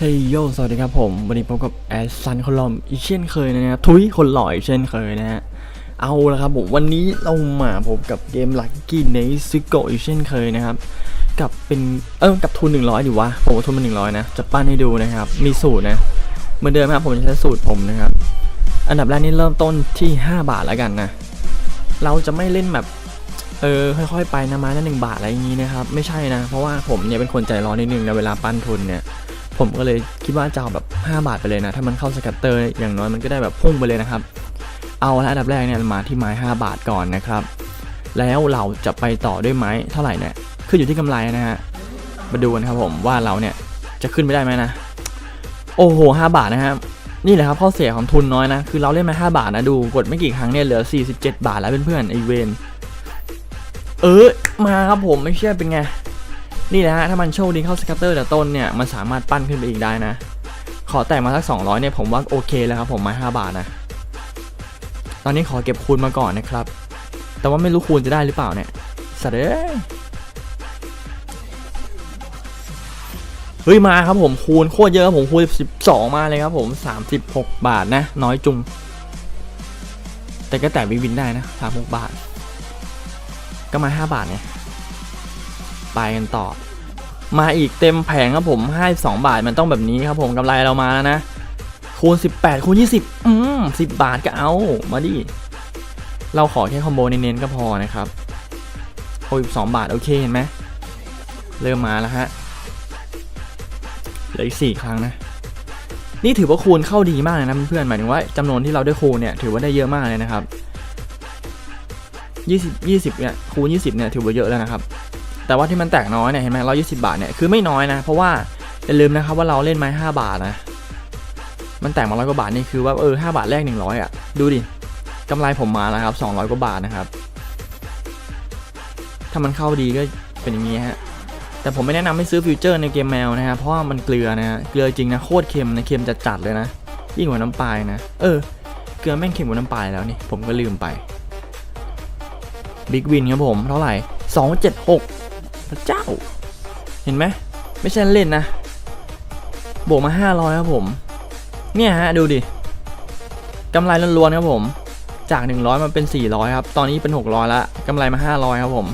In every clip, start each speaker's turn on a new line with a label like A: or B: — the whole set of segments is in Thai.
A: เฮ้ยโยสวัสดีครับผม วันนี้พบกับแอสซันคนหล่ออีกเช่นเคยนะครับทุยคนหล่ออีกเช่นเคยนะฮะเอาละครับผมวันนี้เรามาพบกับเกมลักกี้เนซิโกอีกเช่นเคยนะครับ กับเป็นเออกับทุน 100ดิวะผมว่าทุนมัน100 นะ จะปั้นให้ดูนะครับ มีสูตรนะ เหมือนเดิมครับผมจะใช้สูตรผมนะครับ อันดับแรกนี่เริ่มต้นที่ 5 บาทแล้วกันนะ เราจะไม่เล่นแบบเออค่อยๆ ไปนะมาละหนึ่งบาทอะไรอย่างนี้นะครับ ไม่ใช่นะ เพราะว่าผมเนี่ยเป็นคนใจร้อนนิดนึงนเวลาปั้นทุนเนี่ย ผมก็เลยคิดว่าจะเอาแบบ 5 บาทไปเลยนะ ถ้ามันเข้าสกัตเตอร์อย่างน้อยมันก็ได้แบบพุ่งไปเลยนะครับ เอาละอันดับแรกเนี่ยมาที่ไม้ 5 บาทก่อนนะครับ แล้วเราจะไปต่อด้วยไม้เท่าไหร่เนี่ยขึ้นอยู่ที่กำไรนะฮะ มาดูกันครับผมว่าเราเนี่ยจะขึ้นไปได้ไหมนะ โอ้โห5บาทนะครับนี่แหละครับข้อเสียของทุนน้อยนะ คือเราเล่นมา 5 บาทนะดูกดไม่กี่ครั้งเนี่ยเหลือ 47 บาทแล้วเพื่อนๆไอเวนเออมาครับผมไม่เชื่อเป็นไง นี่นะฮะถ้ามันโชคดีเข้าสกัตเตอร์แต่ต้นเนี่ยมันสามารถปั้นขึ้นไปอีกได้นะ ขอแต่งมาสัก 200เนี่ยผมว่าโอเคแล้วครับผมมา5บาทนะตอนนี้ขอเก็บคูณมาก่อนนะครับ แต่ว่าไม่รู้คูณจะได้หรือเปล่าเนี่ยสัตว์เอ้ยเฮ้ยมาครับผมคูณโคตรเยอะผมคูณ12 มาเลยครับผม 36 บาทนะ น้อยจุงแต่ก็แต่วินวินได้นะ36บาท ก็มา 5 บาทเนี่ย ไปกันต่อ มาอีกเต็มแผงครับผมให้2บาทมันต้องแบบนี้ครับผมกำไรเรามาแล้วนะคูณ 18คูณ20 อืม 10 บาทก็เอา มาดิ เราขอแค่คอมโบเน้นๆก็พอนะครับโอ้ย2บาท โอเค เห็นไหม เริ่มมาแล้วฮะ เหลืออีก4ครั้งนะ นี่ถือว่าคูณเข้าดีมากเลยนะเพื่อนๆหมายถึงว่าจำนวนที่เราได้คูณเนี่ย ถือว่าได้เยอะมากเลยนะครับ 20 20เนี่ยคูณ20เนี่ยถือว่าเยอะแล้วนะครับ แต่ว่าที่มันแตกน้อยเนี่ยเห็นไหมร้อยยี่สิบาทเนี่ยคือไม่น้อยนะ เพราะว่าอย่าลืมนะครับว่าเราเล่นไม้ห้าบาทนะ มันแตกมาร้อยกว่าบาทนี่คือว่าเออห้าบาทแรกหนึ่งร้อยอะ ดูดิกำไรผมมาแล้วครับสองร้อยกว่าบาทนะครับ ถ้ามันเข้าดีก็เป็นอย่างนี้ฮะแต่ผมไม่แนะนำให้ซื้อฟิวเจอร์ในเกมแมวนะฮะเพราะว่ามันเกลือนะฮะเกลือจริงนะโคตรเค็มนะเค็มจัดๆเลยนะยิ่งกว่าน้ำปลายนะ เออ เกลือแม่งเค็มกว่าน้ำปลายแล้วนี่ผมก็ลืมไปบิ๊กวินครับผมเท่าไหร่สองเจ็ดหก พระเจ้า เห็นไหมไม่ใช่เล่นนะ บวกมา 500 ครับผม เนี่ยฮะ ดูดิกำไรล้วนๆครับผม จาก 100 มาเป็น 400 ครับ ตอนนี้เป็น 600ล้วกำไรมา 500 ครับผม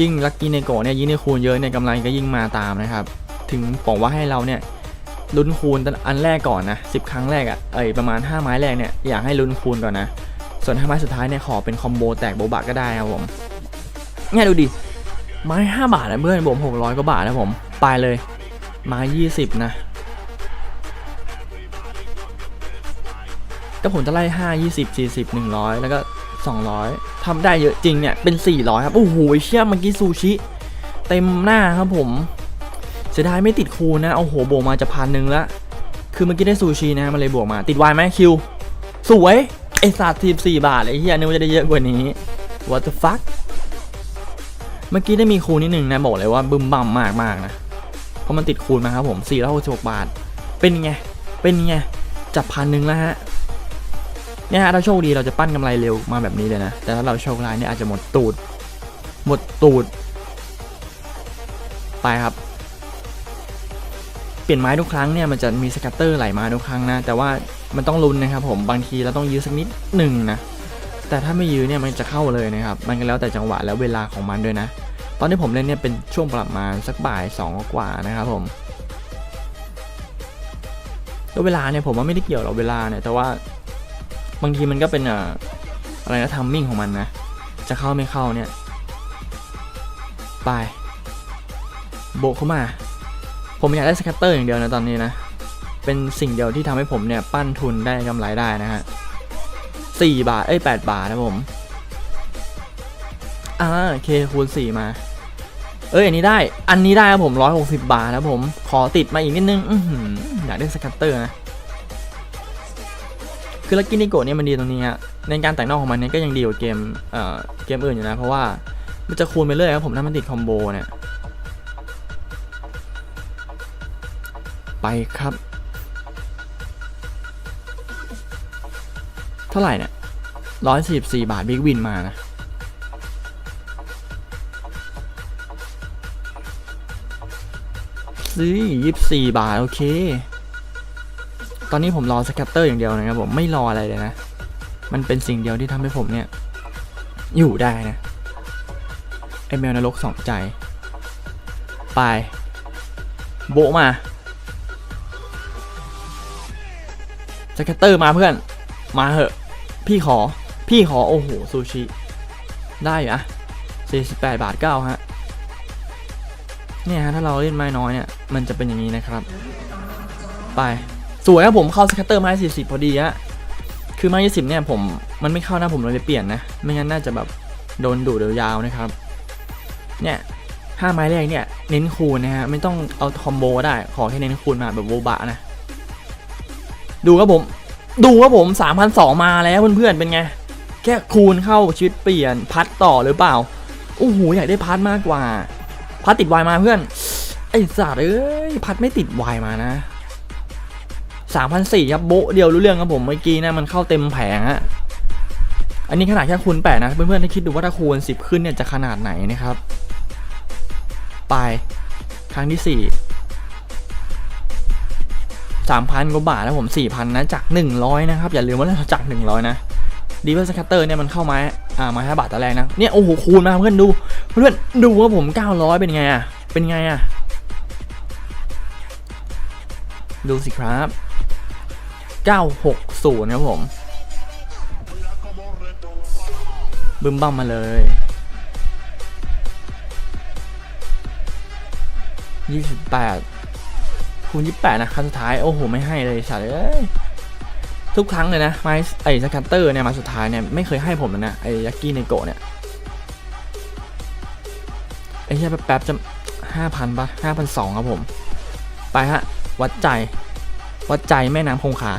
A: ยิ่งลัคกี้ในโกเนี่ยยิ่งได้คูณเยอะเนี่ยกำไรก็ยิ่งมาตามนะครับ ถึงบอกว่าให้เราเนี่ยลุ้นคูณอันแรกก่อนนะ10 ครั้งแรกอะ่ะเอ้ยประมาณ 5 ไม้แรกเนี่ยอยากให้ลุ้นคูณก่อนนะส่วน5ไม้สุดท้ายเนี่ยขอเป็นคอมโบแตกโบบะก็ได้ครับผมเนี่ยดูดิ ไม้ห้าบาทนะเพื่อนผมหกร้อยกว่าบาทนะผม ไปเลยไม้ยี่สิบนะก็ผมจะไล่ห้ายี่สิบสี่สิบหนึ่งร้อยแล้วก็สองร้อยทำได้เยอะจริงเนี่ยเป็นสี่ร้อยครับ โอ้โหเชี่ยเมื่อกี้ซูชิ เต็มหน้าครับผม เสียดายไม่ติดคูณนะโอ้โหบวกมาจะพันหนึ่งละคือเมื่อกี้ได้ซูชินะมันเลยบวกมา ติดวายไหมคิว สวยไอสัตว์สิบสี่บาทไอเฮียนึกว่าจะได้เยอะกว่านี้ what the fuck เมื่อกี้ได้มีคูณนิดนึงนะบอกเลยว่าบึมบั่มมากมากนะเพราะมันติดคูณมาครับผม4 6 6บาท เป็นไง เป็นไง จับพันหนึ่งแล้วฮะเนี่ยฮะถ้าโชคดีเราจะปั้นกำไรเร็วมาแบบนี้เลยนะ แต่ถ้าเราโชคร้ายเนี่ยอาจจะหมดตูด หมดตูด ไปครับ เปลี่ยนไม้ทุกครั้งเนี่ยมันจะมีสกัตเตอร์ไหลมาทุกครั้งนะ แต่ว่ามันต้องลุ้นนะครับผมบางทีเราต้องยื้อสักนิดหนึ่งนะ แต่ถ้าไม่ยื้อเนี่ยมันจะเข้าเลยนะครับ มันก็แล้วแต่จังหวะแล้วเวลาของมันด้วยนะ ตอนที่ผมเล่นเนี่ยเป็นช่วงประมาณสักบ่ายสองกว่านะครับผมแล้วเวลาเนี่ยผมว่าไม่ได้เกี่ยวหรอกเวลาเนี่ย แต่ว่าบางทีมันก็เป็นอะอะไรนะทัมมิ่งของมันนะ จะเข้าไม่เข้าเนี่ย ไป โบกเข้ามา ผมอยากได้สกัตเตอร์อย่างเดียวนะตอนนี้นะ เป็นสิ่งเดียวที่ทำให้ผมเนี่ย ปั้นทุนได้กำไรได้นะฮะ สี่บาท เอ้ยแปดบาทนะผม อ่าโอเคคูณสี่มา เอ้ย อันนี้ได้ อันนี้ได้ครับผมร้อยหกสิบาทนะผม ขอติดมาอีกนิดนึง อื้อหืออยากได้สกัตเตอร์นะ คือลักกี้นิโกะเนี่ยมันดีตรงนี้ฮะ ในการแต่งนอกของมันเนี่ยก็ยังดีกว่าเกม เอ่อ เกมอื่นอยู่นะ เพราะว่ามันจะคูณไปเรื่อยครับผมถ้ามันติดคอมโบเนี่ย ไปครับ เท่าไหร่เนี่ยร้อยสี่สิบสี่บาทบิ๊กวินมานะสิยี่สี่บาท โอเค ตอนนี้ผมรอสแคตเตอร์อย่างเดียวนะครับผม ไม่รออะไรเลยนะ มันเป็นสิ่งเดียวที่ทำให้ผมเนี่ย อยู่ได้นะ ไอแมวนรกสองใจ ไป โบมาสแคตเตอร์มาเพื่อน มาเหอะ พี่ขอ พี่ขอ โอ้โห ซูชิ ได้อยู่อะ48 บาท9ฮะ เนี่ยฮะ ถ้าเราเล่นไม้น้อยเนี่ย มันจะเป็นอย่างนี้นะครับ ไป สวยครับผมเข้าสแคตเตอร์ไม้40 พอดีฮะ คือไม้20เนี่ยผม มันไม่เข้านะผมเลยเปลี่ยนนะ ไม่งั้นน่าจะแบบโดนดูดยาวนะครับ เนี่ยห้าไม้แรกเนี่ย เน้นคูณนะฮะ ไม่ต้องเอาคอมโบก็ได้ ขอแค่เน้นคูณมาแบบโบบะนะ ดูครับผม ดูครับผม3,002มาแล้วเพื่อนๆเป็นไง แค่คูณเข้าชีวิตเปลี่ยนพัดต่อหรือเปล่าโอ้โหอยากได้พัดมากกว่า พัดติดวายมาเพื่อน ไอ้สัตว์เอ้ยพัดไม่ติดวายมานะ3,004ครับโบเดียวรู้เรื่องครับผมเมื่อกี้นะมันเข้าเต็มแผงอะอันนี้ขนาดแค่คูณ8นะเพื่อนๆถ้าคิดดูว่าถ้าคูณ10ขึ้นเนี่ยจะขนาดไหนนะครับ ไปครั้งที่4 3,000กว่าบาทแล้วผม 4,000 นะจาก 100 นะครับ อย่าลืมว่าเราจาก 100 นะดีเวอร์สคัตเตอร์เนี่ยมันเข้ามาอ่ามา5บาทตอนแรกนะ เนี่ยโอ้โหคูณมาเพื่อนดู เพื่อนดูว่าผม 900 เป็นไงอะเป็นไงอะดูสิครับ 960ครับผม บึ้มบั้มมาเลย28 คูณ28 นะครั้งสุดท้าย โอ้โห ไม่ให้เลยสัตว์เอ้ย ทุกครั้งเลยนะไม้ไอ้สแคัตเตอร์เนี่ย มาสุดท้ายเนี่ย ไม่เคยให้ผมเลยนะ ไอ้ยักกี้ในโกะเนี่ย ไอ้เหี้ยแป๊บๆจะ5,000ปะ5,200ครับผม ไปฮะ วัดใจ วัดใจแม่น้ำคงคา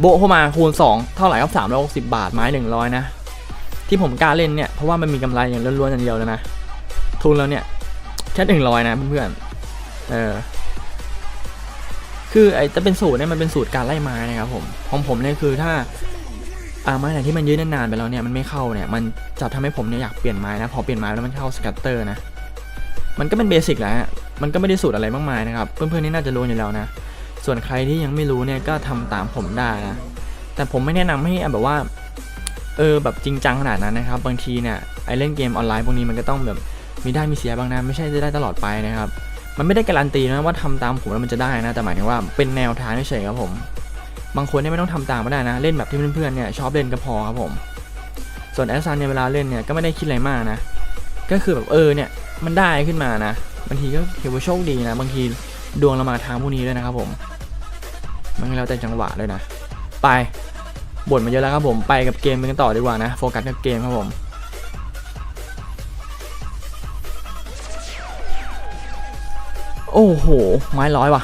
A: โบเข้ามาคูณ 2 เท่าไหร่ครับ 360 บาท ไม้ 100 นะ ที่ผมกล้าเล่นเนี่ย เพราะว่ามันมีกำไรอย่างล้วนๆอย่างเดียวเลยนะ ทุนแล้วเนี่ย แค่หนึ่งร้อยนะเพื่อนๆ เออ คือไอ้จะเป็นสูตรเนี่ยมันเป็นสูตรการไล่ไม้นะครับผมของผมเนี่ยคือถ้าอ่าไม้ไหนที่มันยืดนานๆไปแล้วเนี่ยมันไม่เข้าเนี่ยมันจะทำให้ผมเนี่ยอยากเปลี่ยนไม้นะพอเปลี่ยนไม้แล้วมันเข้าสกัตเตอร์นะมันก็เป็นเบสิกแหละมันก็ไม่ได้สูตรอะไรมากมายนะครับเพื่อนๆนี่น่าจะรู้อยู่แล้วนะ ส่วนใครที่ยังไม่รู้เนี่ยก็ทำตามผมได้นะแต่ผมไม่แนะนำให้แบบว่าเออแบบจริงจังขนาดนั้นนะครับ บางทีเนี่ยไอเล่นเกมออนไลน์พวกนี้มันก็ต้องแบบมีได้มีเสียบ้างนะไม่ใช่จะได้ตลอดไปนะครับ มันไม่ได้การันตีนะว่าทำตามผมแล้วมันจะได้นะ แต่หมายถึงว่าเป็นแนวทางเฉยครับผม บางคนเนี่ยไม่ต้องทำตามก็ได้นะ เล่นแบบที่เพื่อนๆเนี่ยชอบเล่นก็พอครับผม ส่วนแอสซันเนี่ยเวลาเล่นเนี่ยก็ไม่ได้คิดอะไรมากนะ ก็คือแบบเออเนี่ยมันได้ขึ้นมานะ บางทีก็ถือว่าโชคดีนะ บางทีดวงเรามาทางพวกนี้ด้วยนะครับผม มันแล้วแต่จังหวะด้วยนะ ไปบ่นมาเยอะแล้วครับผม ไปกับเกมกันต่อดีกว่านะ โฟกัสกับเกมครับผม โอ้โห ไม้ร้อยว่ะ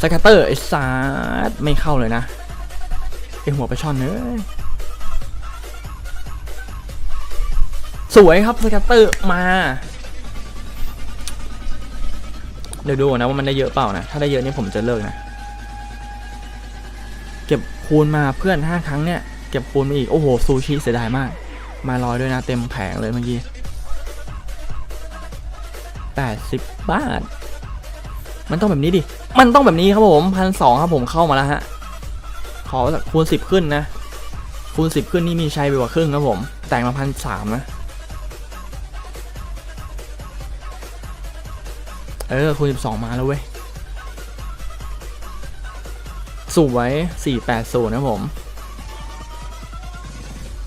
A: สกัตเตอร์ไอ้ซาดไม่เข้าเลยนะไอหัวไปช่อนเนื้ยสวยครับสกัตเตอร์มา เดี๋ยวดูนะว่ามันได้เยอะเปล่านะ ถ้าได้เยอะนี่ผมจะเลิกนะ เก็บคูณมาเพื่อน 5 ครั้งเนี่ย เก็บคูณมาอีก โอ้โห ซูชิเสียดายมาก มาลอยด้วยนะ เต็มแผงเลยเมื่อกี้80 บาท มันต้องแบบนี้ดิ มันต้องแบบนี้ครับผมพันสองครับผมเข้ามาแล้วฮะ ขอคูณ10ขึ้นนะ คูณ10ขึ้นนี่มีชัยไปกว่าครึ่งครับผม แต่งมาพันสามนะ เออคูณ12มาแล้วเว้ย สวย480นนะผม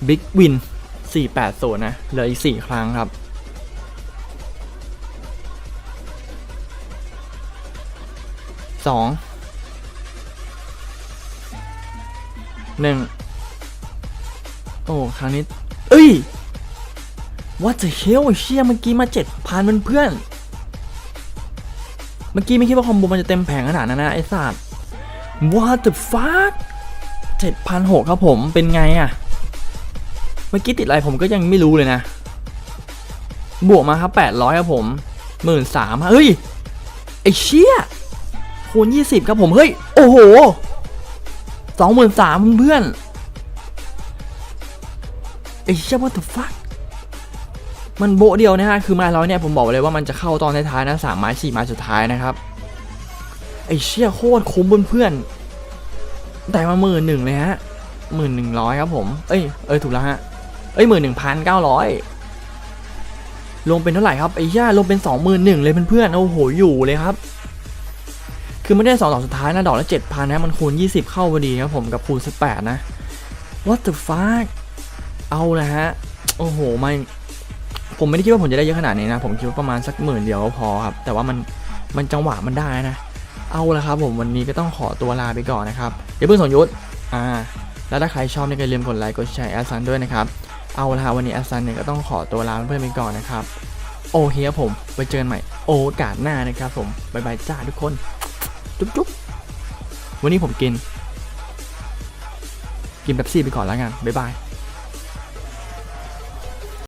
A: Big Win 480นนะ เหลืออีก4ครั้งครับ สองหนึ่งโอ้ครั้งนี้ เอ้ย What the hell เชี่ยเมื่อกี้มา7,000มันเพื่อน เมื่อกี้ไม่คิดว่าคอมโบมันจะเต็มแผงขนาดนั้นนะไอ้สัตว์ What the fuck 7,600ครับผมเป็นไงอะเมื่อกี้ติดอะไรผมก็ยังไม่รู้เลยนะ บวกมาครับ800ครับผมหมื่นสามเฮ้ย ไอ้เชี่ย คูณ 20 ครับผม เฮ้ย โอ้โหสองหมื่นสามเพื่อนไอ้เชี่ย what the fuck มันโบเดียวนะฮะ คือไม้ร้อยเนี่ยผมบอกเลยว่ามันจะเข้าตอนท้ายๆนะสามไม้สี่ไม้สุดท้ายนะครับ ไอ้เชี่ยโคตรคุ้มเพื่อนๆแต่มาหมื่นหนึ่งเลยฮะหมื่นหนึ่งร้อยครับผม เอ้ย เอ้ยถูกแล้วฮะ เอ้ยหมื่นหนึ่งพันเก้าร้อยรวมเป็นเท่าไหร่ครับไอ้ย่ารวมเป็นสองหมื่นหนึ่งเลยเพื่อนๆ โอ้โหอยู่เลยครับ คือไม่ได้สองดอกสุดท้ายนะดอกละเจ็ดพันนะมันคูณยี่สิบเข้าพอดีครับผมกับคูณสิบแปดนะ what the fuck เอาละฮะ โอ้โหไม่ผมไม่ได้คิดว่าผมจะได้เยอะขนาดนี้นะ ผมคิดว่าประมาณสักหมื่นเดียวก็พอครับ แต่ว่ามันมันจังหวะมันได้นะ เอาละครับผมวันนี้ก็ต้องขอตัวลาไปก่อนนะครับเดี๋ยวเพื่อนสงยุทธอ่าแล้วถ้าใครชอบเนี่ยก็อย่าลืมกดไลค์กดแชร์แอดซันด้วยนะครับเอาละวันนี้แอดซันเนี่ยก็ต้องขอตัวลาเพื่อนๆไปก่อนนะครับโอเคครับผมไว้เจอกันใหม่ โอกาสหน้านะครับผมบายบายจ้าทุกคน จุ๊บจุ๊บวันนี้ผมกิน กินแบบซี่ไปก่อนแล้วกัน บ๊ายบาย